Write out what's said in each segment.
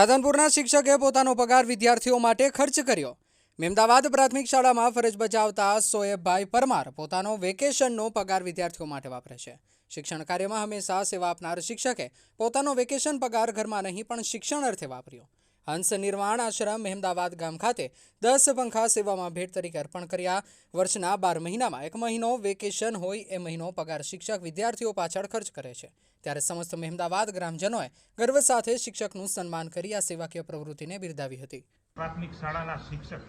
રાધનપુરના શિક્ષકે પોતાનો પગાર વિદ્યાર્થીઓ માટે ખર્ચ કર્યો. મેમદાવાદ પ્રાથમિક શાળામાં ફરજ બજાવતા સોએબભાઈ પરમાર પોતાનો વેકેશનનો પગાર વિદ્યાર્થીઓ માટે વાપરે છે. શિક્ષણ કાર્યમાં હંમેશા સેવા આપનાર શિક્ષકે પોતાનો વેકેશન પગાર ઘરમાં નહીં પણ શિક્ષણ અર્થે વાપર્યો. હંસ નિર્વાણ આશ્રમ મહેમદાવાદ ગામ ખાતે દસ પંખા સેવામાં ભેટ તરીકે અર્પણ કર્યા. વર્ષના બાર મહિનામાં એક મહિનો વેકેશન હોય એ મહિનો પગાર શિક્ષક વિદ્યાર્થીઓ પાછળ ખર્ચ કરે છે. ત્યારે સમસ્ત મહેમદાવાદ ગ્રામજનોએ ગર્વ સાથે શિક્ષકનું સન્માન કરી આ સેવાકીય પ્રવૃત્તિને બિરદાવી હતી. પ્રાથમિક શાળાના શિક્ષક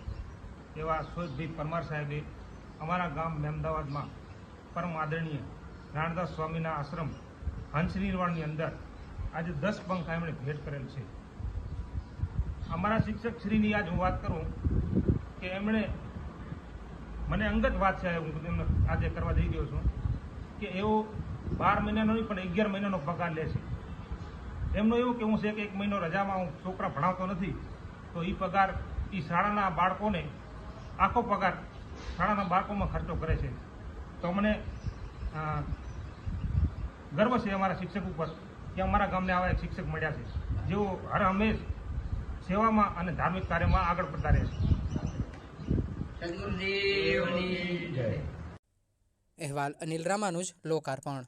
એવા સોજભાઈ પરમાર સાહેબે અમારા ગામ મહેમદાવાદમાં પરમ આદરણીય રાણદાસ સ્વામીના આશ્રમ હંસ નિર્વાણની અંદર આજે દસ પંખા એમણે ભેટ કરેલ છે. અમારા શિક્ષક શ્રીની આજ હું વાત કરું કે એમણે મને અંગત વાત છે, હું એમને આજે કરવા જઈ ગયો છું કે એવો બાર મહિનાનો નહીં, પણ અગિયાર મહિનાનો પગાર લે છે. એમનું એવું કહેવું છે કે એક મહિનો રજામાં હું છોકરા ભણાવતો નથી, તો એ પગાર એ શાળાના બાળકોને આખો પગાર શાળાના બાળકોમાં ખર્ચો કરે છે. તો અમને ગર્વ છે અમારા શિક્ષક ઉપર કે અમારા ગામને આવા એક શિક્ષક મળ્યા છે. જેઓ હર હંમેશ સેવામાં અને ધાર્મિક કાર્યમાં આગળ પડતા રહેશે. અહેવાલ અનિલ રામાનુજ લોકાર્પણ.